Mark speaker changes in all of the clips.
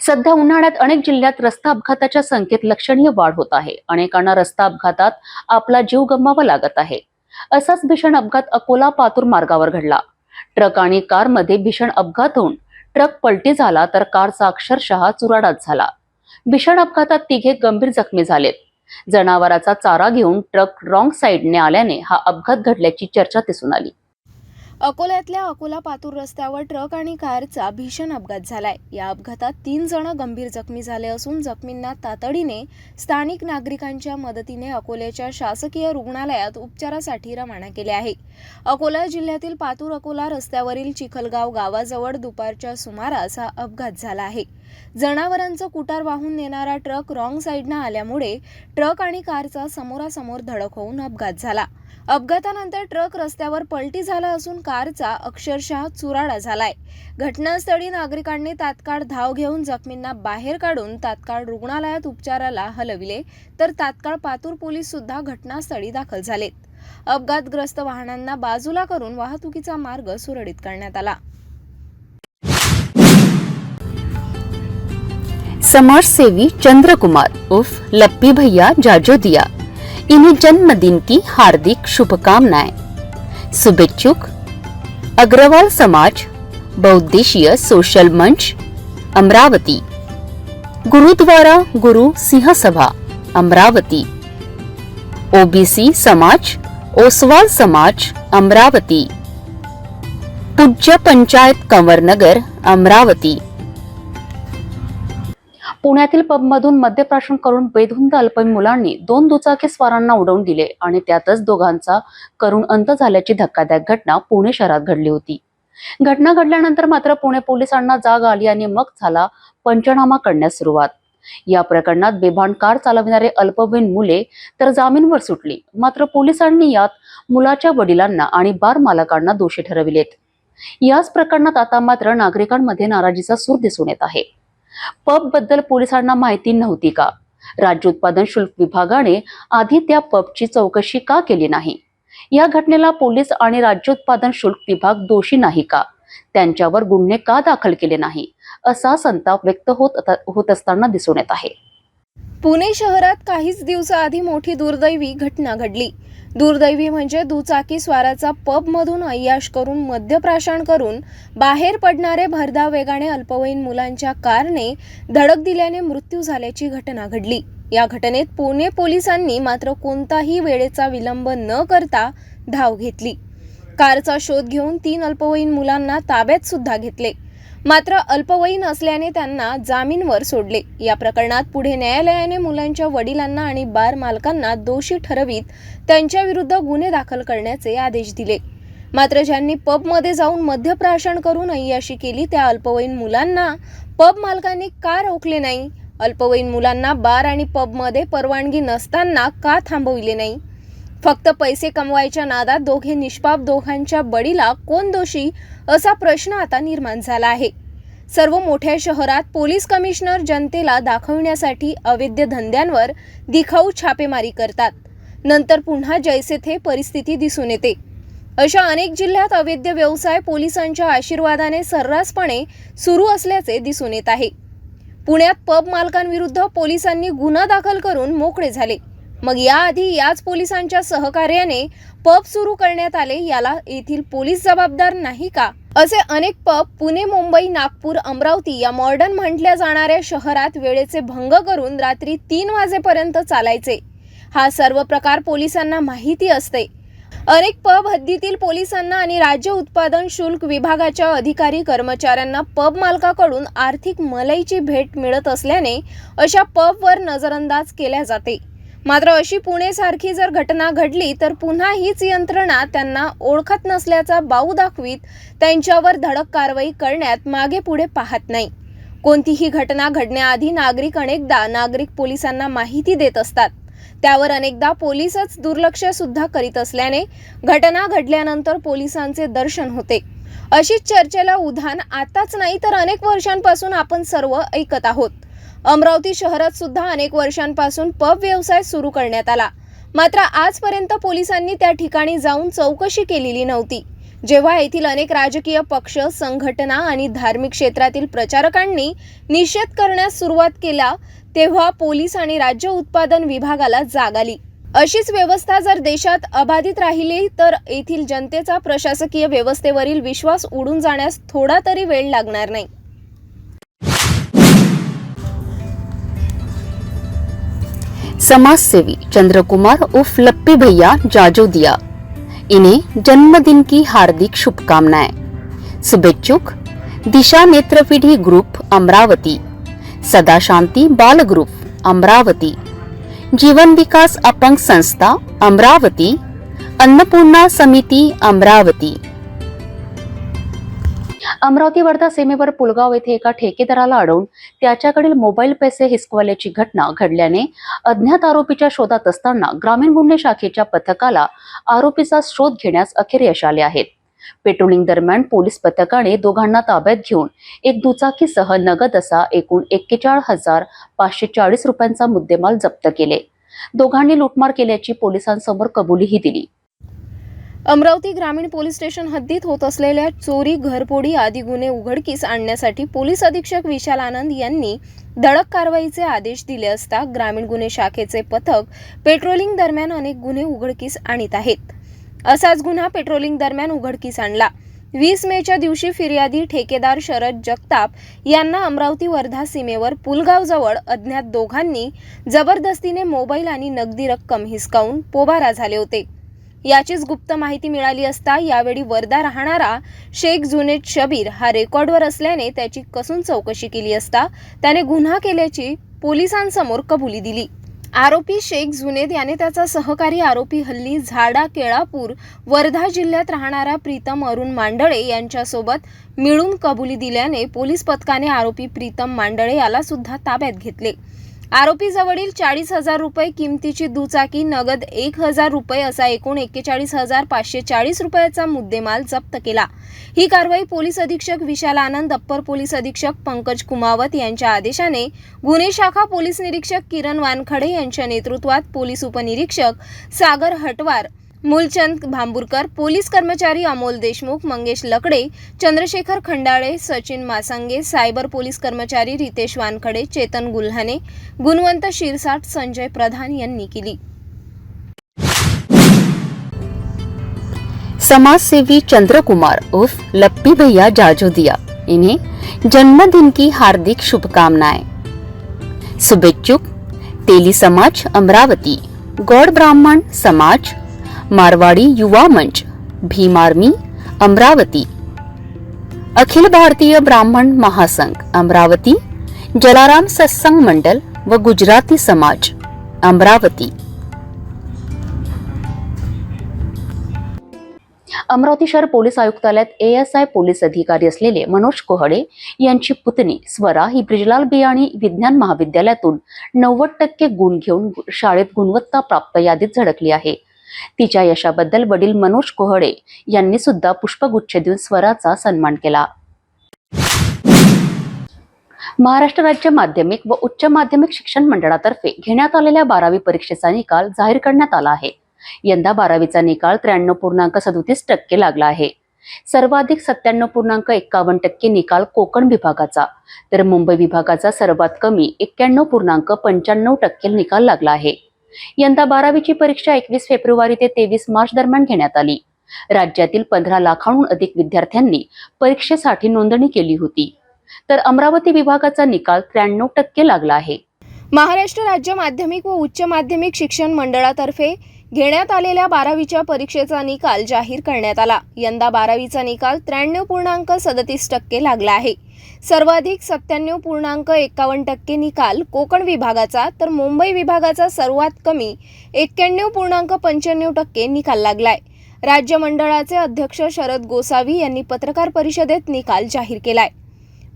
Speaker 1: सध्या उन्हाळ्यात अनेक जिल्ह्यात रस्ता अपघाताच्या संख्येत लक्षणीय वाढ होत आहे. अनेकांना रस्ता अपघातात आपला जीव गमवावा लागत आहे. असाच भीषण अपघात अकोला पातूर मार्गावर घडला. ट्रक आणि कारमध्ये भीषण अपघात होऊन ट्रक पलटी झाला तर कारचा अक्षरशः चुराडात झाला. भीषण अपघातात तिघे गंभीर जखमी झालेत. जनावराचा चारा घेऊन ट्रक रॉंग साईडने आल्याने हा अपघात घडल्याची चर्चा दिसून आली.
Speaker 2: अकोल्यातल्या अकोला पातूर रस्त्यावर ट्रक आणि कारचा भीषण अपघात झालाय. या अपघातात तीन जण गंभीर जखमी झाले असून जखमींना तातडीने स्थानिक नागरिकांच्या मदतीने अकोल्याच्या शासकीय रुग्णालयात उपचारासाठी रवाना केले आहे. अकोला जिल्ह्यातील पातूर अकोला रस्त्यावरील चिखलगाव गावाजवळ दुपारच्या सुमारास हा अपघात झाला आहे. जनावरांचं कुटार वाहून नेणारा ट्रक रॉंग साईडनं आल्यामुळे ट्रक आणि कारचा समोरासमोर धडक होऊन अपघात झाला. अपघातानंतर ट्रक रस्त्यावर पलटी झाला असून कारचा अक्षरशः चुराडा झालाय. घटनास्थळी नागरिकांनी तात्काळ धाव घेऊन जखमींना बाहेर काढून तात्काळ रुग्णालयात उपचाराला हलविले तर तात्काळ पातूर पोलीस सुद्धा घटनास्थळी दाखल झालेत. अपघातग्रस्त वाहनांना बाजूला करून वाहतुकीचा मार्ग सुरळीत करण्यात आला.
Speaker 1: समाजसेवी चंद्रकुमार उर्फ लप्पी भैया जाजोदिया इन्हें जन्मदिन की हार्दिक शुभकामनाएँ। शुभेच्छुक अग्रवाल समाज बहुद्देशीय सोशल मंच, अमरावती। गुरुद्वारा गुरु सिंह सभा, अमरावती। ओबीसी समाज, ओसवाल समाज, अमरावती। पूज्य पंचायत कंवरनगर अमरावती। पुण्यातील पबमधून मद्यप्राशन करून बेधुंद अल्पवयीन मुलांनी दोन दुचाकी स्वारांना उडवून दिले आणि त्यातच दोघांचा करुण अंत झाल्याची धक्कादायक घटना पुणे शहरात घडली होती. घटना घडल्यानंतर मात्र पुणे पोलिसांना जाग आली आणि मग झाला पंचनामा करण्यास सुरुवात. या प्रकरणात बेभान कार चालविणारे अल्पवयीन मुले तर जामीनवर सुटली. मात्र पोलिसांनी यात मुलाच्या वडिलांना आणि बार मालकांना दोषी ठरविलेत. याच प्रकरणात आता मात्र नागरिकांमध्ये नाराजीचा सूर दिसून येत आहे. पबबद्दल पोलिसांना माहिती नव्हती का? राज्य उत्पादन शुल्क विभागाने आधी त्या पबची चौकशी का केली नाही? या घटनेला पोलीस आणि राज्य उत्पादन शुल्क विभाग दोषी नाही का? त्यांच्यावर गुन्हे का दाखल केले नाही? असा संताप व्यक्त होत होत असताना दिसून येत आहे.
Speaker 2: पुणे शहरात काहीच दिवसाआधी मोठी दुर्दैवी घटना घडली. दुर्दैवी म्हणजे दुचाकी स्वाराचा पबमधून अय्याश करून मद्यप्राशन करून बाहेर पडणारे भरधाव वेगाने अल्पवयीन मुलांच्या कारने धडक दिल्याने मृत्यू झाल्याची घटना घडली. या घटनेत पुणे पोलिसांनी मात्र कोणताही वेळेचा विलंब न करता धाव घेतली. कारचा शोध घेऊन तीन अल्पवयीन मुलांना ताब्यात सुद्धा घेतले. मात्र अल्पवयीन असल्याने त्यांना जामीनवर सोडले. या प्रकरणात पुढे न्यायालयाने मुलांच्या वडिलांना आणि बार मालकांना दोषी ठरवीत त्यांच्याविरुद्ध गुन्हे दाखल करण्याचे आदेश दिले. मात्र ज्यांनी पबमध्ये जाऊन मद्यप्राशन करून अय्याशी केली त्या अल्पवयीन मुलांना पब मालकांनी का रोखले नाही? अल्पवयीन मुलांना बार आणि पबमध्ये परवानगी नसताना का थांबविले नाही? फक्त पैसे कमवायच्या नादात दोघे निष्पाप दोघांच्या बळीला कोण दोषी असा प्रश्न आता निर्माण झाला आहे. सर्व मोठ्या शहरात पोलीस कमिशनर जनतेला दाखवण्यासाठी अवैध धंद्यांवर दिखाऊ छापेमारी करतात. नंतर पुन्हा जैसे थे परिस्थिती दिसून येते. अशा अनेक जिल्ह्यात अवैध व्यवसाय पोलिसांच्या आशीर्वादाने सर्रासपणे सुरू असल्याचे दिसून येत आहे. पुण्यात पब मालकांविरुद्ध पोलिसांनी गुन्हा दाखल करून मोकळे झाले. मग याआधी याच पोलिसांच्या सहकार्याने पब सुरू करण्यात आले याला येथील पोलीस जबाबदार नाही का? असे अनेक पब पुणे मुंबई नागपूर अमरावती या मॉडर्न म्हटल्या जाणाऱ्या शहरात वेळेचे भंग करून रात्री तीन वाजेपर्यंत चालायचे. हा सर्व प्रकार पोलिसांना माहिती असते. अनेक पब हद्दीतील पोलिसांना आणि राज्य उत्पादन शुल्क विभागाच्या अधिकारी कर्मचाऱ्यांना पब मालकाकडून आर्थिक मलईची भेट मिळत असल्याने अशा पबवर नजरअंदाज केल्या जाते. मात्र अशी पुणेसारखी जर घटना घडली तर पुन्हा हीच यंत्रणा त्यांना ओळखत नसल्याचा बाऊ दाखवीत त्यांच्यावर धडक कारवाई करण्यात मागे पुढे पाहत नाही. कोणतीही घटना घडण्याआधी नागरिक अनेकदा नागरिक पोलिसांना माहिती देत असतात. त्यावर अनेकदा पोलीसच दुर्लक्ष सुद्धा करीत असल्याने घटना घडल्यानंतर पोलिसांचे दर्शन होते. अशीच चर्चेला उधाण आताच नाही तर अनेक वर्षांपासून आपण सर्व ऐकत आहोत. अमरावती शहरात सुद्धा अनेक वर्षांपासून पब व्यवसाय सुरू करण्यात आला. मात्र आजपर्यंत पोलिसांनी त्या ठिकाणी जाऊन चौकशी केलेली नव्हती. जेव्हा येथील अनेक राजकीय पक्ष संघटना आणि धार्मिक क्षेत्रातील प्रचारकांनी निषेध करण्यास सुरुवात केला तेव्हा पोलीस आणि राज्य उत्पादन विभागाला जाग आली. अशीच व्यवस्था जर देशात अबाधित राहिली तर येथील जनतेचा प्रशासकीय व्यवस्थेवरील विश्वास उडून जाण्यास थोडा तरी वेळ लागणार नाही.
Speaker 1: समाजसेवी चंद्रकुमार उर्फ़ लप्पी भैया जाजोदिया इन्हें जन्मदिन की हार्दिक शुभकामनाएँ। शुभेच्छुक दिशा नेत्रपीढ़ी ग्रुप, अमरावती। सदा शांति बाल ग्रुप, अमरावती। जीवन विकास अपंग संस्था, अमरावती। अन्नपूर्णा समिति, अमरावती। अमरावती वर्धा सीमेवर पुलगाव येथे एका ठेकेदाराला अडवून त्याच्याकडील मोबाईल पैसे हिसकवल्याची घटना घडल्याने अज्ञात आरोपीच्या शोधात असताना ग्रामीण गुन्हे शाखेच्या पथकाला आरोपीचा शोध घेण्यास अखेर यश आले आहेत पेट्रोलिंग दरम्यान पोलीस पथकाने दोघांना ताब्यात घेऊन एक दुचाकीसह नगद असा एकूण एक्केचाळीस हजार पाचशे चाळीस रुपयांचा मुद्देमाल जप्त केले. दोघांनी लुटमार केल्याची पोलिसांसमोर कबुलीही दिली.
Speaker 2: अमरावती ग्रामीण पोलीस स्टेशन हद्दीत होत असलेल्या चोरी घरपोडी आदी गुन्हे उघडकीस आणण्यासाठी पोलीस अधीक्षक विशाल आनंद यांनी धडक कारवाईचे आदेश दिले असता ग्रामीण गुन्हे शाखेचे पथक पेट्रोलिंग दरम्यान अनेक गुन्हे उघडकीस आणीत आहेत. असाच गुन्हा पेट्रोलिंग दरम्यान उघडकीस आणला. वीस मेच्या दिवशी फिर्यादी ठेकेदार शरद जगताप यांना अमरावती वर्धा सीमेवर पुलगावजवळ अज्ञात दोघांनी जबरदस्तीने मोबाईल आणि नगदी रक्कम हिसकावून पोबारा झाले होते. याचीच गुप्त माहिती मिळाली असता यावेळी वर्धा राहणारा शेख जुनेद शबीर हा रेकॉर्डवर असल्याने त्याची कसून चौकशी केली असता त्याने गुन्हा केल्याची पोलिसांसमोर कबुली दिली. आरोपी शेख जुनेद याने त्याचा सहकारी आरोपी हल्ली झाडा केळापूर वर्धा जिल्ह्यात राहणारा प्रीतम अरुण मांडळे यांच्यासोबत मिळून कबुली दिल्याने पोलीस पथकाने आरोपी प्रीतम मांडळे याला सुद्धा ताब्यात घेतले. आरोपीजवळील चाळीस हजार रुपये किमतीची दुचाकी नगद एक हजार रुपये असा एकूण एक्केचाळीस हजार पाचशे चाळीस रुपयाचा मुद्देमाल जप्त केला. ही कारवाई पोलीस अधीक्षक विशाल आनंद अप्पर पोलीस अधीक्षक पंकज कुमावत यांच्या आदेशाने गुन्हे शाखा पोलीस निरीक्षक किरण वानखडे यांच्या नेतृत्वात पोलीस उपनिरीक्षक सागर हटवार मूलचंद भांबुरकर पोलीस कर्मचारी अमोल देशमुख मंगेश लकडे चंद्रशेखर खंडाळे सचिन मासंगे सायबर पोलीस कर्मचारी रितेश वानखडे चेतन गुल्हाने गुणवंत शिरसाट संजय प्रधान यांनी केली.
Speaker 1: समाजसेवी चंद्रकुमार उर्फ लप्पी भैया जाजोदिया इन्हें जन्मदिन की हार्दिक शुभकामनाएं। शुभेच्छुक तेली समाज अमरावती गौड़ ब्राह्मण समाज मारवाड़ी युवा मंच भीम आर्मी अमरावती. अखिल भारतीय ब्राह्मण महासंघ अमरावती. जलाराम सत्संग मंडल व गुजराती समाज अमरावती. अमरावती शहर पोलीस आयुक्तालयात एएसआय पोलीस अधिकारी असलेले मनोज कोहडे यांची पुतणी स्वरा ही ब्रिजलाल बियाणी विज्ञान महाविद्यालयातून नव्वद टक्के गुण घेऊन शाळेत गुणवत्ता प्राप्त यादीत झळकली आहे. तिच्या यशाबद्दल वडील मनोज कोहडे यांनी सुद्धा पुष्पगुच्छ देऊन स्वराचा सन्मान केला. महाराष्ट्र राज्य माध्यमिक व उच्च माध्यमिक शिक्षण मंडळातर्फे घेण्यात आलेल्या बारावी परीक्षेचा निकाल जाहीर करण्यात आला आहे. यंदा बारावीचा निकाल त्र्याण्णव पूर्णांक सदोतीस टक्के लागला आहे. सर्वाधिक सत्त्याण्णव पूर्णांक एक्कावन्न टक्के निकाल कोकण विभागाचा तर मुंबई विभागाचा सर्वात कमी एक्क्याण्णव पूर्णांक पंच्याण्णव टक्के निकाल लागला आहे. यंदा बारावीची परीक्षा एकवीस फेब्रुवारी ते तेवीस मार्च दरम्यान घेण्यात आली. राज्यातील पंधरा लाखांहून अधिक विद्यार्थ्यांनी परीक्षेसाठी नोंदणी केली होती. तर अमरावती विभागाचा निकाल त्र्याण्णव टक्के लागला आहे.
Speaker 2: महाराष्ट्र राज्य माध्यमिक व उच्च माध्यमिक शिक्षण मंडळातर्फे घेण्यात आलेल्या बारावीच्या परीक्षेचा निकाल जाहीर करण्यात आला. यंदा बारावीचा निकाल त्र्याण्णव पूर्णांक सदतीस टक्के लागला आहे. सर्वाधिक सत्त्याण्णव पूर्णांक एकावन्न टक्के निकाल कोकण विभागाचा तर मुंबई विभागाचा सर्वात कमी एक्क्याण्णव पूर्णांक पंच्याण्णव टक्के निकाल लागलाय. राज्य मंडळाचे अध्यक्ष शरद गोसावी यांनी पत्रकार परिषदेत निकाल जाहीर केलाय.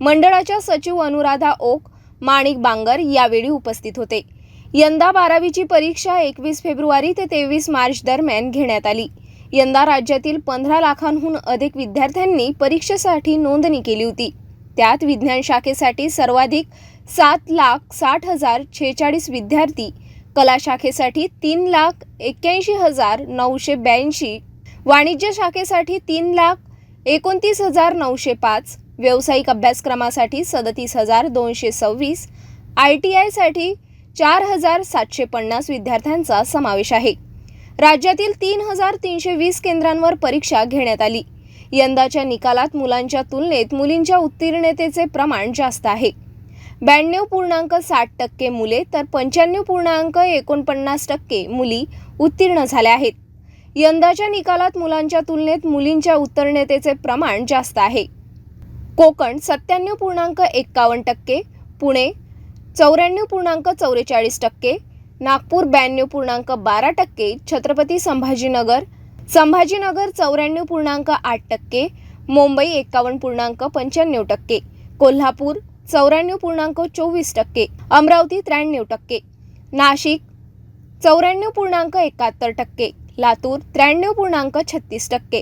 Speaker 2: मंडळाच्या सचिव अनुराधा ओक माणिक बांगर यावेळी उपस्थित होते. यंदा बारावीची परीक्षा एकवीस फेब्रुवारी ते तेवीस मार्च दरम्यान घेण्यात आली. यंदा राज्यातील पंधरा लाखांहून अधिक विद्यार्थ्यांनी परीक्षेसाठी नोंदणी केली होती. त्यात विज्ञान शाखेसाठी सर्वाधिक सात लाख साठ हजार छेचाळीस विद्यार्थी कला शाखेसाठी तीन लाख एक्क्याऐंशी हजार नऊशे ब्याऐंशी वाणिज्य शाखेसाठी तीन लाख एकोणतीस हजार नऊशे पाच व्यावसायिक अभ्यासक्रमासाठी सदतीस हजार दोनशे सव्वीस आय टी आयसाठी चार हजार सातशे पन्नास विद्यार्थ्यांचा समावेश आहे. राज्यातील तीन हजार तीनशे वीस केंद्रांवर परीक्षा घेण्यात आली. यंदाच्या निकालात मुलांच्या तुलनेत मुलींच्या उत्तीर्णतेचे प्रमाण जास्त आहे. ब्याण्णव पूर्णांक साठ टक्के मुले तर पंच्याण्णव पूर्णांक एकोणपन्नास टक्के मुली उत्तीर्ण झाल्या आहेत. यंदाच्या निकालात मुलांच्या तुलनेत मुलींच्या उत्तीर्णतेचे प्रमाण जास्त आहे. कोकण सत्त्याण्णव पूर्णांक एक्कावन्न टक्के पुणे चौऱ्याण्णव पूर्णांक चौवेचाळीस टक्के नागपूर ब्याण्णव पूर्णांक बारा टक्के छत्रपती संभाजीनगर संभाजीनगर चौऱ्याण्णव पूर्णांक आठ टक्के मुंबई एकावन्न पूर्णांक पंच्याण्णव टक्के कोल्हापूर चौऱ्याण्णव पूर्णांक चोवीस टक्के अमरावती त्र्याण्णव टक्के नाशिक चौऱ्याण्णव पूर्णांक एकाहत्तर टक्के लातूर त्र्याण्णव पूर्णांक छत्तीस टक्के.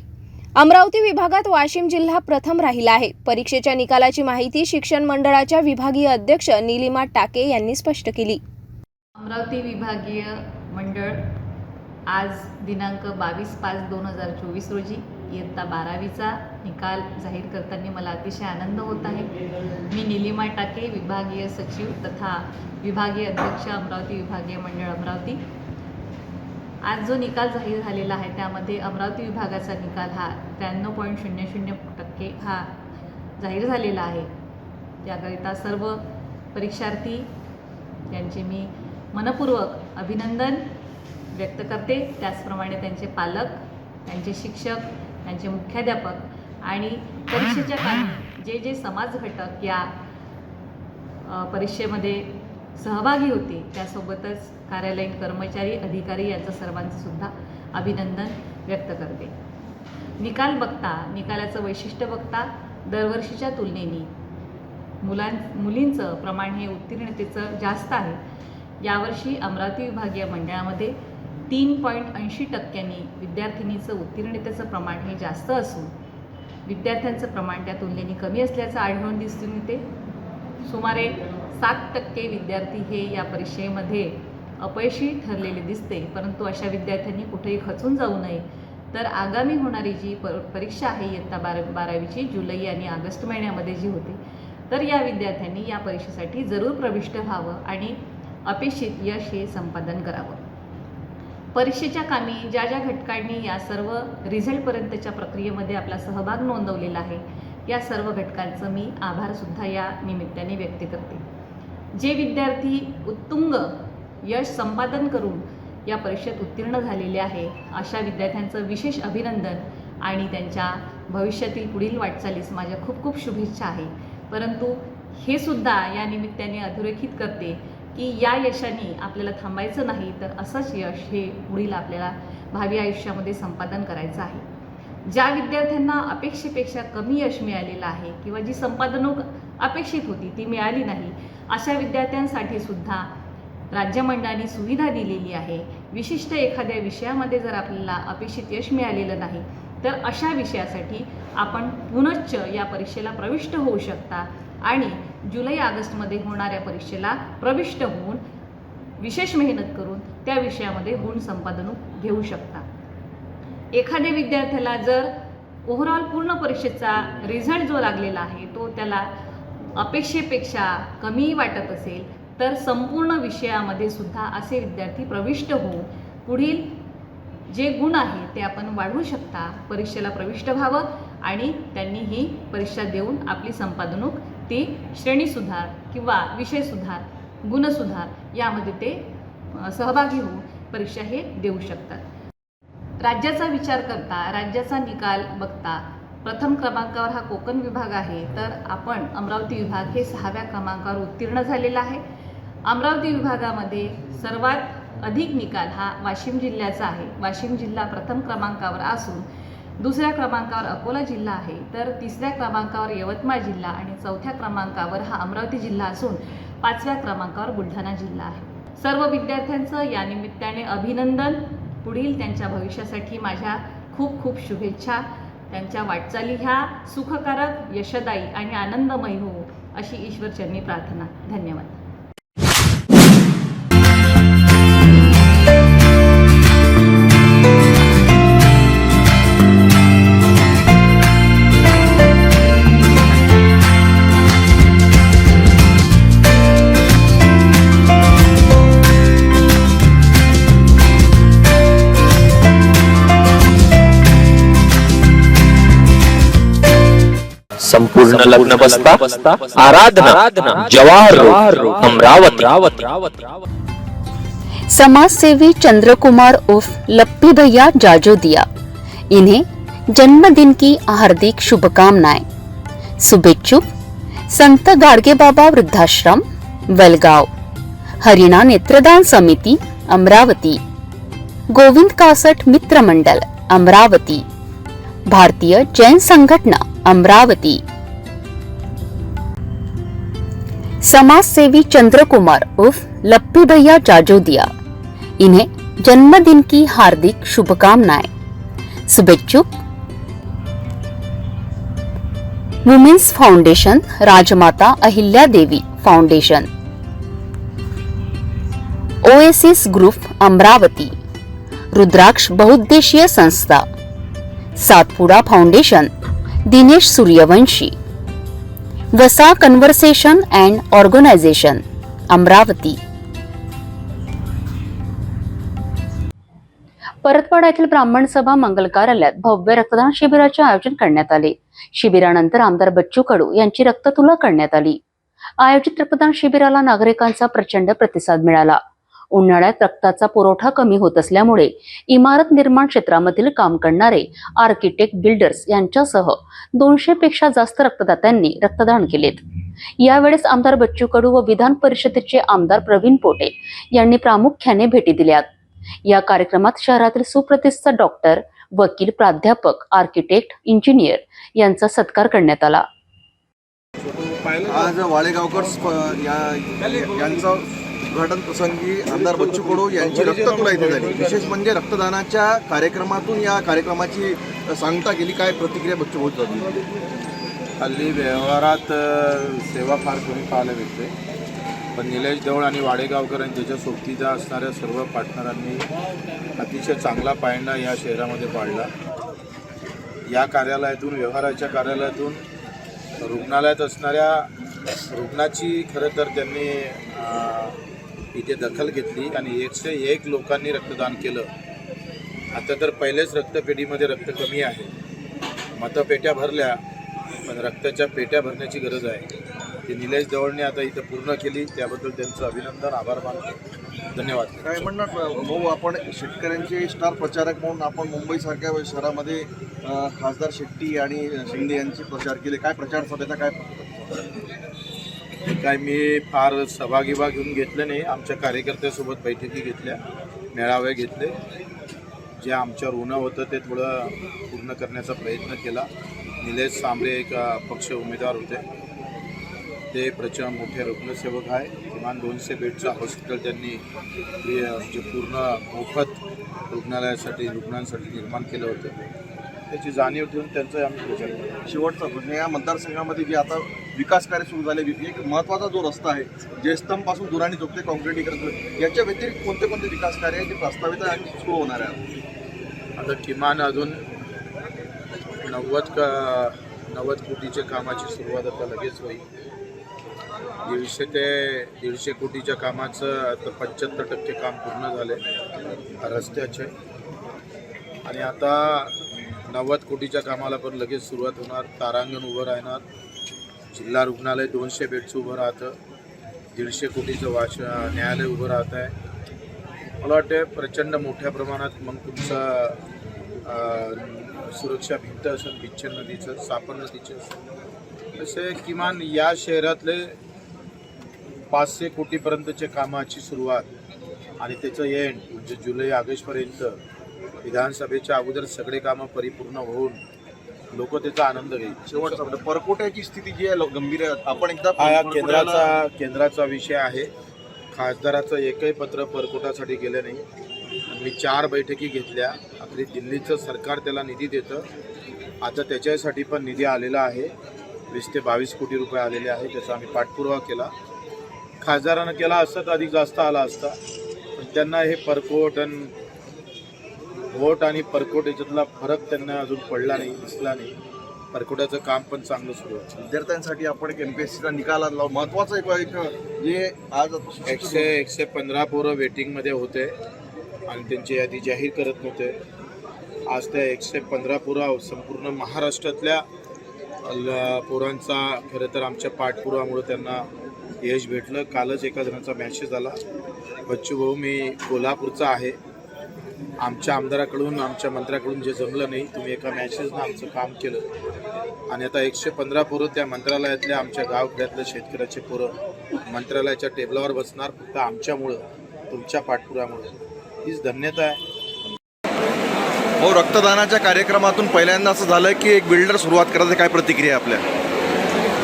Speaker 2: अमरावती विभागात वाशिम जिल्हा प्रथम राहिला आहे. परीक्षेच्या निकालाची माहिती शिक्षण मंडळाच्या विभागीय अध्यक्ष निलिमा टाके यांनी स्पष्ट केली.
Speaker 3: अमरावती विभागीय मंडळ आज दिनांक बावीस पाच दोन हजार चोवीस रोजी इयत्ता बारावीचा निकाल जाहीर करताना मला अतिशय आनंद होत आहे. मी निलिमा टाके विभागीय सचिव तथा विभागीय अध्यक्ष अमरावती विभागीय मंडळ अमरावती. आज जो निकाल जाहीर झालेला आहे त्यामध्ये अमरावती विभागाचा निकाल हा त्र्याण्णव पॉईंट शून्य शून्य टक्के हा जाहीर झालेला आहे. त्याकरिता सर्व परीक्षार्थी यांचे मी मनपूर्वक अभिनंदन व्यक्त करते. त्याचप्रमाणे त्यांचे पालक त्यांचे शिक्षक त्यांचे मुख्याध्यापक आणि परीक्षेच्या कामी जे जे समाज घटक या परीक्षेमध्ये सहभागी होते त्यासोबतच कार्यालयीन कर्मचारी अधिकारी यांचं सर्वांचं सुद्धा अभिनंदन व्यक्त करते. निकाल बघता निकालाचं वैशिष्ट्य बघता दरवर्षीच्या तुलनेने मुलां मुलींचं प्रमाण हे उत्तीर्णतेचं जास्त आहे. यावर्षी अमरावती विभागीय मंडळामध्ये तीन पॉईंट ऐंशी टक्क्यांनी विद्यार्थिनीचं उत्तीर्णतेचं प्रमाण हे जास्त असून विद्यार्थ्यांचं प्रमाण त्या तुलनेने कमी असल्याचं आढळून दिसून येते. सुमारे सात टक्के विद्यार्थी हे या परीक्षेमध्ये अपयशी ठरलेले दिसते परंतु अशा विद्यार्थ्यांनी कुठेही खचून जाऊ नये. तर आगामी होणारी जी प परीक्षा आहे इयत्ता बारा बारावीची जुलै आणि ऑगस्ट महिन्यामध्ये जी होती तर या विद्यार्थ्यांनी या परीक्षेसाठी जरूर प्रविष्ट व्हावं आणि अपेक्षित यश हे संपादन करावं. परीक्षेच्या कामी ज्या ज्या घटकांनी या सर्व रिझल्टपर्यंतच्या प्रक्रियेमध्ये आपला सहभाग नोंदवलेला आहे या सर्व घटकांचं मी आभारसुद्धा या निमित्ताने व्यक्त करते. जे विद्यार्थी उत्तुंग यश संपादन करून या परीक्षेत उत्तीर्ण झालेले आहे अशा विद्यार्थ्यांचं विशेष अभिनंदन आणि त्यांच्या भविष्यातील पुढील वाटचालीस माझ्या खूप खूप शुभेच्छा आहे. परंतु हे सुद्धा या निमित्ताने अधोरेखित करते की या यशाने आपल्याला थांबायचं नाही तर असंच यश हे पुढील आपल्याला भावी आयुष्यामध्ये संपादन करायचं आहे. ज्या विद्यार्थ्यांना अपेक्षेपेक्षा कमी यश मिळालेलं आहे किंवा जी संपादनूक अपेक्षित होती ती मिळाली नाही अशा विद्यार्थ्यांसाठी सुद्धा राज्यमंडळाने सुविधा दिलेली आहे. विशिष्ट एखाद्या विषयामध्ये जर आपल्याला अपेक्षित यश मिळालेलं नाही तर अशा विषयासाठी आपण पुनश्च या परीक्षेला प्रविष्ट होऊ शकता आणि जुलै ऑगस्टमध्ये होणाऱ्या परीक्षेला प्रविष्ट होऊन विशेष मेहनत करून त्या विषयामध्ये गुण संपादनूक घेऊ शकता. एखाद्या विद्यार्थ्याला जर ओव्हरऑल पूर्ण परीक्षेचा रिझल्ट जो लागलेला आहे तो त्याला अपेक्षेपेक्षा कमी वाटत असेल तर संपूर्ण विषयामध्ये सुद्धा असे विद्यार्थी प्रविष्ट होऊन पुढील जे गुण आहे ते आपण वाढवू शकता. परीक्षेला प्रविष्ट व्हावं आणि त्यांनी ही परीक्षा देऊन आपली संपादनूक ती श्रेणीसुधार किंवा विषयसुधार गुणसुधार यामध्ये ते सहभागी होऊन परीक्षा हे देऊ शकतात. राज्याचा विचार करता राज्याचा निकाल बघता प्रथम क्रमांकावर हा कोकण विभाग आहे तर आपण अमरावती विभाग हे सहाव्या क्रमांकावर उत्तीर्ण झालेला आहे. अमरावती विभागामध्ये सर्वात अधिक निकाल हा वाशिम जिल्ह्याचा आहे. वाशिम जिल्हा प्रथम क्रमांकावर असून दुसऱ्या क्रमांकावर अकोला जिल्हा आहे तर तिसऱ्या क्रमांकावर यवतमाळ जिल्हा आणि चौथ्या क्रमांकावर हा अमरावती जिल्हा असून पाचव्या क्रमांकावर बुलढाणा जिल्हा आहे. सर्व विद्यार्थ्यांचं या निमित्ताने अभिनंदन. पुढील त्यांच्या भविष्यासाठी माझ्या खूप खूप शुभेच्छा. त्यांच्या वाटचाली ह्या सुखकारक यशदायी आणि आनंदमयी हो अशी ईश्वरचरणी प्रार्थना. धन्यवाद.
Speaker 4: संपूर्ण लग्न बसता आराधना जवाहर अमरावती.
Speaker 1: समाजसेवी चंद्रकुमार उर्फ लप्पी भैया जाजोदिया. इन्हें जन्मदिन की हार्दिक शुभकामनाएं. शुभेच्छुक संत गाडगे बाबा वृद्धाश्रम वलगाव. हरिणा नेत्रदान समिती अमरावती. गोविंद कासट मित्र मंडल अमरावती. भारतीय जैन संघटना अमरावती. समाजसेवी चंद्रकुमार उर्फ़ लप्पी भैया जाजोदिया। इन्हें जन्मदिन की हार्दिक शुभकामनाएँ। शुभेच्छुक। Women's foundation Rajmata Ahilya Devi foundation Oasis group Amravati. Rudraksh बहुद्देशीय संस्था। सातपुडा फाउंडेशन दिनेश सूर्यवंशी। वसा conversation and organization Amravati. Paratwada येथील ब्राह्मण सभा मंगल कार्यालयात भव्य रक्तदान शिबिराचे आयोजन करण्यात आले. शिबिरानंतर आमदार बच्चू कडू यांची रक्ततुला करण्यात आली. आयोजित रक्तदान शिबिराला नागरिकांचा प्रचंड प्रतिसाद मिळाला. उन्हाळ्यात रक्ताचा पुरवठा कमी होत असल्यामुळे इमारत निर्माण क्षेत्रामधील काम करणारे आर्किटेक्ट बिल्डर्स यांच्यासह दोनशे पेक्षा जास्त रक्तदात्यांनी रक्तदान केलेत. यावेळेस आमदार बच्चू कडू व विधान परिषदेचे आमदार प्रवीण पोटे यांनी प्रामुख्याने भेटी दिल्यात. या कार्यक्रमात शहरातील सुप्रतिष्ठित डॉक्टर वकील प्राध्यापक आर्किटेक्ट इंजिनियर यांचा सत्कार करण्यात आला.
Speaker 5: आज वाळेगावकर या यांचा उद्घाटन प्रसंगी आमदार बच्चू कडू यांची रक्ततुला इथे झाली. विशेष म्हणजे रक्तदानाच्या कार्यक्रमातून या कार्यक्रमाची सांगता गेली काय प्रतिक्रिया बच्चू होत होती
Speaker 6: हल्ली व्यवहारात सेवा फार कमी पाहायला भेटते. पण निलेश देवळ आणि वाडेगावकर आणि त्याच्या सोबतीचा असणाऱ्या सर्व पार्टनरांनी अतिशय चांगला पायंडा या शहरामध्ये पाडला या कार्यालयातून व्यवहाराच्या कार्यालयातून रुग्णालयात असणाऱ्या रुग्णाची खरं तर त्यांनी इथे दखल घेतली आणि एकशे एक लोकांनी रक्तदान केलं. आता तर पहिलेच रक्तपेढीमध्ये रक्त कमी आहे. मतपेट्या भरल्या पण रक्ताच्या पेट्या भरण्याची गरज आहे. ती निलेश जवळने आता इथं पूर्ण केली त्याबद्दल त्यांचं अभिनंदन आभार मानतो. धन्यवाद.
Speaker 5: काय म्हणणार भाऊ आपण शेतकऱ्यांचे स्टार प्रचारक म्हणून आपण मुंबईसारख्या शहरामध्ये खासदार शेट्टी आणि शिंदे यांचे प्रचार केले. काय प्रचार सभेचा काय?
Speaker 6: काय मी फार सभागिभा घेऊन घेतलं नाही. आमच्या कार्यकर्त्यासोबत बैठकी घेतल्या मेळावे घेतले. जे आमच्यावर ऋण होतं ते थोडं पूर्ण करण्याचा प्रयत्न केला. निलेश सांबरे एक पक्ष उमेदवार होते. ते प्रचंड मोठे रुग्णसेवक आहे. किमान दोनशे बेडचं हॉस्पिटल त्यांनी हे, जे पूर्ण मोफत रुग्णालयासाठी रुग्णांसाठी निर्माण केलं होतं. त्याची जाणीव ठेवून त्यांचं आम्ही प्रचार केला.
Speaker 5: शेवटचा प्रश्न म्हणजे या मतदारसंघामध्ये जे आता विकास कार्य सुरू झाले. एक महत्त्वाचा जो रस्ता आहे जयस्तंभपासून दुराणी चौक ते याच्या व्यतिरिक्त कोणते कोणते विकास कार्य आहे जे प्रस्तावित आणि सुरू होणार आहे?
Speaker 6: आता किमान अजून नव्वद का नव्वद कोटीच्या कामाची सुरुवात आता लगेच होईल. दीडशे ते दीडशे कोटीच्या कामाचं आता पंच्याहत्तर टक्के काम पूर्ण झाले रस्त्याचे. आणि आता नव्वद कोटीच्या कामाला पण लगेच सुरुवात होणार. तारांगण उभं राहणार. जिल्हा रुग्णालय दोनशे बेडचं उभं राहतं. दीडशे कोटीचं वाच न्यायालय उभं राहत आहे. मला वाटते प्रचंड मोठ्या प्रमाणात मग तुमचा सुरक्षा भिंत असेल बिच्छन नदीचं सापर नदीचं असेल. तसे किमान या शहरातले पाचशे कोटीपर्यंतच्या कामाची सुरुवात आणि त्याचं एंड म्हणजे जुलै ऑगस्टपर्यंत विधानसभेच्या अगोदर सगळे कामं परिपूर्ण होऊन लोक त्याचा आनंद घेईल.
Speaker 5: शेवटचा प्रश्न. परकोट्याची स्थिती जी आहे गंभीर आहे. आपण एकदा
Speaker 6: हा केंद्राचा केंद्राचा विषय आहे. खासदाराचं एकही पत्र परकोटासाठी गेलं नाही. मी चार बैठकी घेतल्या. आपली दिल्लीचं सरकार त्याला निधी देतं. आता त्याच्यासाठी पण निधी आलेला आहे. वीस ते बावीस कोटी रुपये आलेले आहे. त्याचा आम्ही पाठपुरावा केला. खासदारानं केला असता तर अधिक जास्त आला असता. पण त्यांना हे परकोट आणि व्होट आणि परकोट याच्यातला फरक त्यांना अजून पडला नाही दिसला नाही. परकोटाचं काम पण चांगलं सुरू आहे.
Speaker 5: विद्यार्थ्यांसाठी आपण एक एमपीएससीचा निकाल आणला महत्वाचं एक एक जे आज
Speaker 6: एकशे एकशे पंधरा पोरं वेटिंगमध्ये होते आणि त्यांची यादी जाहीर करत नव्हते. आज त्या एकशे पंधरा पोरं संपूर्ण महाराष्ट्रातल्या पोरांचा खरं तर आमच्या पाठपुरावामुळे त्यांना यश भेटलं. कालच एका जणांचा मॅसेज आला. बच्चू भाऊ मी कोल्हापूरचा आहे. आमच्या आमदाराकडून आमच्या मंत्र्याकडून जे जमलं नाही तुम्ही एका मॅसेजनं आमचं काम केलं. आणि आता एकशे पंधरा पोरं त्या मंत्रालयातल्या आमच्या गावखेड्यातल्या शेतकऱ्याचे पोरं मंत्रालयाच्या टेबलावर बसणार फक्त आमच्यामुळं तुमच्या पाठपुरामुळं. हीच धन्यता आहे.
Speaker 5: हो रक्तदानाच्या कार्यक्रमातून पहिल्यांदा असं झालं की एक बिल्डर सुरुवात करायचं काय प्रतिक्रिया आपल्या?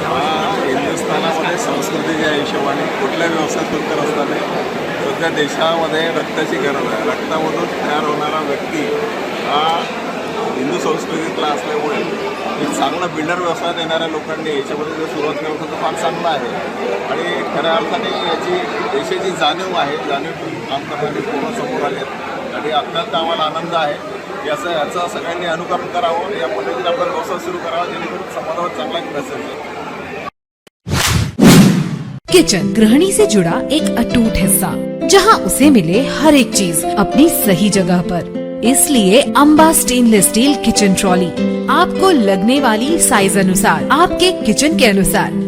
Speaker 7: हा हिंदुस्थानामध्ये संस्कृतीच्या हिशोबाने कुठल्या व्यवसायात उत्तर असताना आमच्या देशामध्ये रक्ताची गरज आहे. रक्तामधून तयार होणारा व्यक्ती हा हिंदू संस्कृतीतला असल्यामुळे एक चांगला बिल्डर व्यवसायात येणाऱ्या लोकांनी याच्यामध्ये जर सुरुवात होतं तर फार चांगलं आहे. आणि खऱ्या अर्थाने याची देशाची जाणीव आहे. जाणीव काम करणारे पूर्ण समोर आले आहेत आणि अत्यंत आम्हाला आनंद आहे. याचं याचं सगळ्यांनी अनुकरण करावं. या पद्धतीने आपला व्यवसाय सुरू करावा. जेणेकरून समाजावर चांगला एक मेसेज आहे
Speaker 8: किचन गृहिणी से जुड़ा एक अटूट हिस्सा, जहाँ उसे मिले हर एक चीज़ अपनी सही जगह पर। इसलिए Amba stainless steel kitchen trolley आपको लगने वाली साइज़ अनुसार, आपके किचन के अनुसार।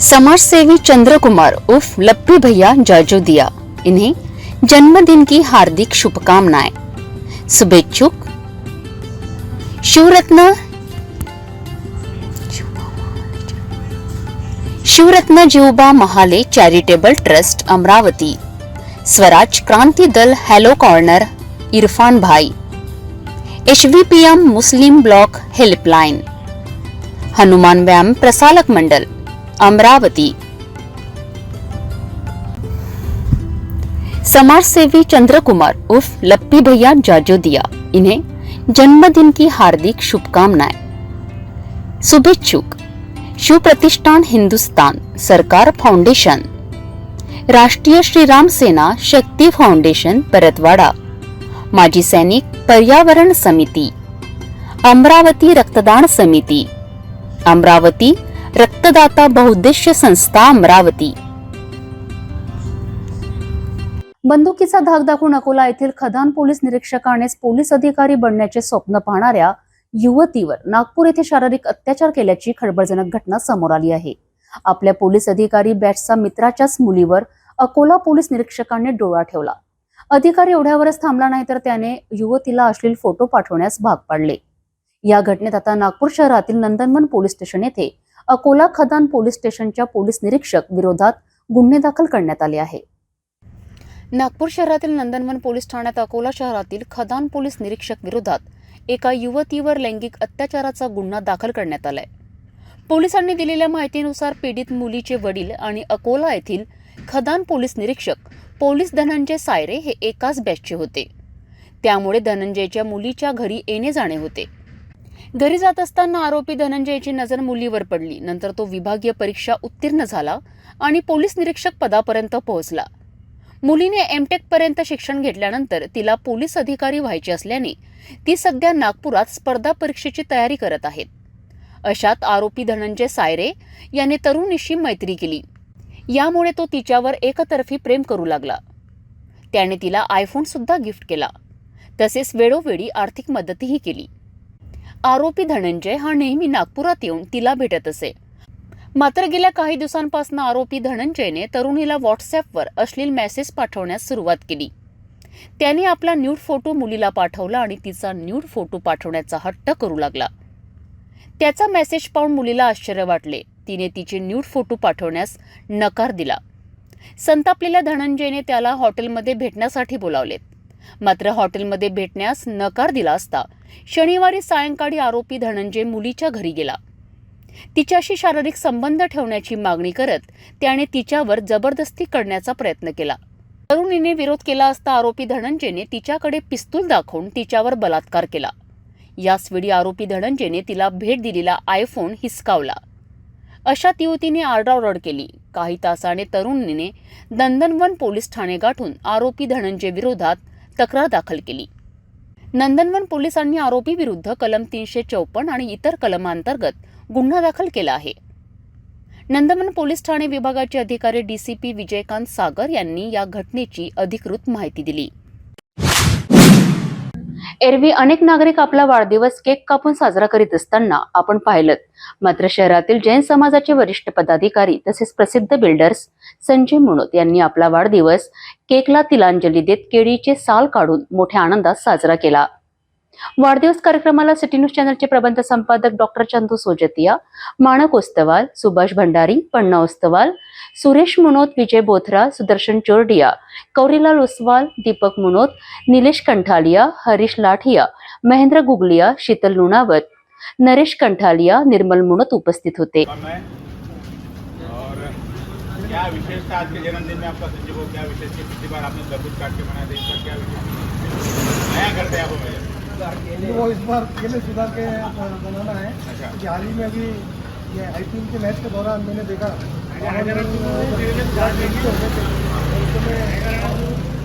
Speaker 9: समाजसेवी चंद्रकुमार उर्फ़ लप्पी भैया जाजोदिया इन्हें जन्मदिन की हार्दिक शुभकामनाएँ। शुभेच्छुक। Shivratna. Shivratna Jivba Mahale charitable trust, Amravati. Swaraj Kranti Dal, hello corner, Irfan Bhai. HVPM Muslim block helpline. Hanuman व्यायाम प्रसालक मंडल। अमरावती। समाजसेवी चंद्रकुमार उर्फ़ लप्पी भैया जाजोदिया इन्हें जन्मदिन की हार्दिक शुभकामनाएँ। शुभेच्छुक शिव प्रतिष्ठान हिंदुस्तान सरकार फाउंडेशन। राष्ट्रीय श्रीराम सेना शक्ति फाउंडेशन परतवाडा माजी सैनिक पर्यावरण समिति, अमरावती रक्तदान समिति। अमरावती रक्तदाता बहुद्देश्य संस्था अमरावती. बंदुकीचा धाक दाखवून अकोला येथील खदान पोलीस निरीक्षकानेच पोलीस अधिकारी बनण्याचे स्वप्न पाहणाऱ्या युवतीवर नागपूर येथे शारीरिक अत्याचार केल्याची खळबळजनक घटना समोर आली आहे. आपल्या पोलीस अधिकारी बॅचचा मित्राच्याच मुलीवर अकोला पोलीस निरीक्षकांनी डोळा ठेवला. अधिकारी एवढ्यावरच थांबला नाही तर त्याने युवतीला अश्लील फोटो पाठवण्यास भाग पाडले. या घटनेत आता नागपूर शहरातील नंदनवन पोलीस स्टेशन येथे अकोला खदान पोलीस स्टेशनच्या पोलीस निरीक्षक विरोधात गुन्हे दाखल करण्यात आले आहे. नागपूर शहरातील नंदनवन पोलीस ठाण्यात अकोला शहरातील खदान पोलीस निरीक्षक विरोधात एका युवतीवर लैंगिक अत्याचाराचा गुन्हा दाखल करण्यात आलाय. पोलिसांनी दिलेल्या माहितीनुसार पीडित मुलीचे वडील आणि अकोला येथील खदान पोलीस निरीक्षक पोलीस धनंजय सायरे हे एकाच बॅचचे होते. त्यामुळे धनंजयच्या मुलीच्या घरी येणे जाणे होते. घरी जात असताना आरोपी धनंजयची नजर मुलीवर पडली. नंतर तो विभागीय परीक्षा उत्तीर्ण झाला आणि पोलीस निरीक्षक पदापर्यंत पोहोचला. मुलीने एमटेक पर्यंत शिक्षण घेतल्यानंतर तिला पोलीस अधिकारी व्हायचे असल्याने ती सध्या नागपुरात स्पर्धा परीक्षेची तयारी करत आहेत. अशात आरोपी धनंजय सायरे याने तरुणीशी मैत्री केली. यामुळे तो तिच्यावर एकतर्फी प्रेम करू लागला. त्याने तिला आयफोन सुद्धा गिफ्ट केला. तसेच वेळोवेळी आर्थिक मदतही केली. आरोपी धनंजय हा नेहमी नागपुरात येऊन तिला भेटत असे.
Speaker 1: मात्र गेल्या काही दिवसांपासून आरोपी धनंजयने तरुणीला व्हॉट्सअपवर अश्लील मेसेज पाठवण्यास सुरुवात केली. त्याने आपला न्यूड फोटो मुलीला पाठवला आणि तिचा न्यूड फोटो पाठवण्याचा हट्ट करू लागला. त्याचा मेसेज पाहून मुलीला आश्चर्य वाटले. तिने तिचे न्यूड फोटो पाठवण्यास नकार दिला. संतापलेल्या धनंजयने त्याला हॉटेलमध्ये भेटण्यासाठी बोलावलेत. मात्र हॉटेलमध्ये भेटण्यास नकार दिला असता. शनिवारी सायंकाळी आरोपी धनंजय मुलीच्या घरी गेला. तिच्याशी शारीरिक संबंध ठेवण्याची मागणी करत त्याने तिच्यावर जबरदस्ती करण्याचा प्रयत्न केला. तरुणीने विरोध केला असता आरोपी धनंजयने तिच्याकडे पिस्तूल दाखवून तिच्यावर बलात्कार केला. याचवेळी आरोपी धनंजयने तिला भेट दिलेला आयफोन हिसकावला. अशा युवतीने आरडाओरड केली. काही तासाने तरुणीने नंदनवन पोलीस ठाणे गाठून आरोपी धनंजय विरोधात तक्रार दाखल केली. नंदनवन पोलिसांनी आरोपीविरुद्ध कलम तीनशे चौपन्न आणि इतर कलमांतर्गत गुन्हा दाखल केला आहे. नंदनवन पोलीस ठाणे विभागाचे अधिकारी डीसीपी विजयकांत सागर यांनी या घटनेची अधिकृत माहिती दिली. एरवी अनेक नागरिक आपला वाढदिवस केक कापून साजरा करीत असताना आपण पाहिलं. मात्र शहरातील जैन समाजाचे वरिष्ठ पदाधिकारी तसेच प्रसिद्ध बिल्डर्स संजय मुनोत यांनी आपला वाढदिवस केकला तिलांजली देत केळीचे साल काढून मोठ्या आनंदात साजरा केला. वाढदिवस कार्यक्रमाला सिटी न्यूज चॅनलचे प्रबंध संपादक डॉक्टर चंदू सोजतिया माणक ओस्तवाल सुभाष भंडारी पण्णा ओस्तवाल सुरेश मुनोत विजय बोथरा सुदर्शन चोरडिया कौरीलाल ओसवाल दीपक मुनोत निलेश कंठालिया हरीश लाठिया महेंद्र गुगलिया शीतल लुणावत नरेश कंठालिया निर्मल मुनोत उपस्थित होते.
Speaker 6: क्या विशेष था आज के जन्मदिन में आपका संजय को क्या विशेष पिछली बार आपने तरबूज काट के मनाया था? इस क्या विशेष? नया करते हैं आप
Speaker 10: वो इस बार केले सुधार के बनाना है।
Speaker 6: अच्छा।
Speaker 10: कि हाल ही में अभी ये आई के मैच के दौरान मैंने देखा।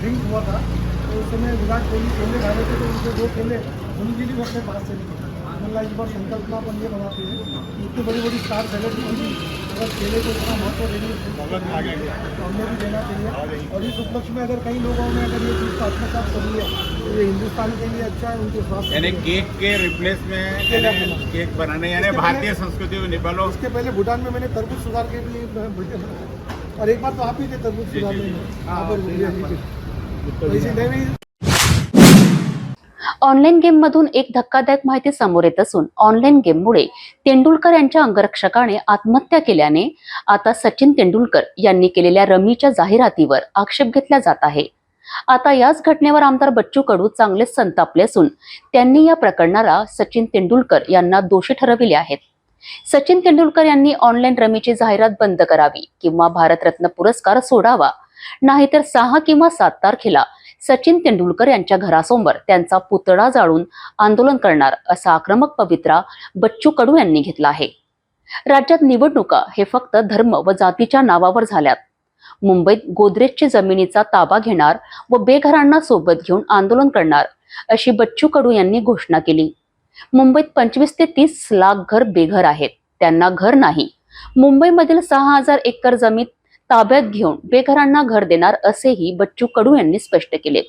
Speaker 10: ड्रिंक हुआ था तो उस समय विराट कोहली केले खा रहे थे तो उनके दो केले उनकी भी अपने पास से लिए मतलब इस बार संकल्पना अपन ये बनाते हैं कि इतनी बड़ी बड़ी स्टार सेलिब्रिटी भी अगर केले को इतना महत्व
Speaker 6: गया
Speaker 10: तो हमें भी देना चाहिए। और इस उपलक्ष्य में अगर कई लोगों ने अगर ये चीज़ को आत्मसात कर लिया हिंदुस्तान के लिए अच्छा है उनके स्वास्थ्य
Speaker 6: यानी
Speaker 10: लिए।
Speaker 6: केक के रिप्लेस में। केक बनाने यानी भारतीय संस्कृति को निभालो।
Speaker 10: उसके पहले भूटान में मैंने तरबूज सुधार के बनाया और एक बार तो आप ही थे तरबूज सुधार में।
Speaker 1: ऑनलाईन गेममधून एक धक्कादायक माहिती समोर येत असून ऑनलाईन गेममुळे तेंडुलकर यांच्या अंगरक्षकाने आत्महत्या केल्याने आता सचिन तेंडुलकर यांनी केलेल्या रमीच्या जाहिरातीवर आक्षेप घेतला जात आहे. आता याच घटनेवर आमदार बच्चू कडू चांगलेच संतापले असून त्यांनी या प्रकरणाला सचिन तेंडुलकर यांना दोषी ठरविले आहेत. सचिन तेंडुलकर यांनी ऑनलाईन रमीची जाहिरात बंद करावी किंवा भारतरत्न पुरस्कार सोडावा नाहीतर सहा किंवा सात तारखेला सचिन तेंडुलकर यांच्या घरासमोर त्यांचा पुतळा जाळून आंदोलन करणार असा आक्रमक पवित्रा बच्चू कडू यांनी घेतला आहे. राज्यात निवडणुका हे फक्त धर्म व जातीच्या नावावर झाल्यात. मुंबईत गोदरेजची जमिनीचा ताबा घेणार व बेघरांना सोबत घेऊन आंदोलन करणार अशी बच्चू कडू यांनी घोषणा केली. मुंबईत पंचवीस ते तीस लाख घर बेघर आहेत. त्यांना घर नाही. मुंबईमधील सहा हजार एकर जमीन ताब्यात घेऊन बेघरांना घर देणार असेही बच्चू कडू यांनी स्पष्ट केलेत.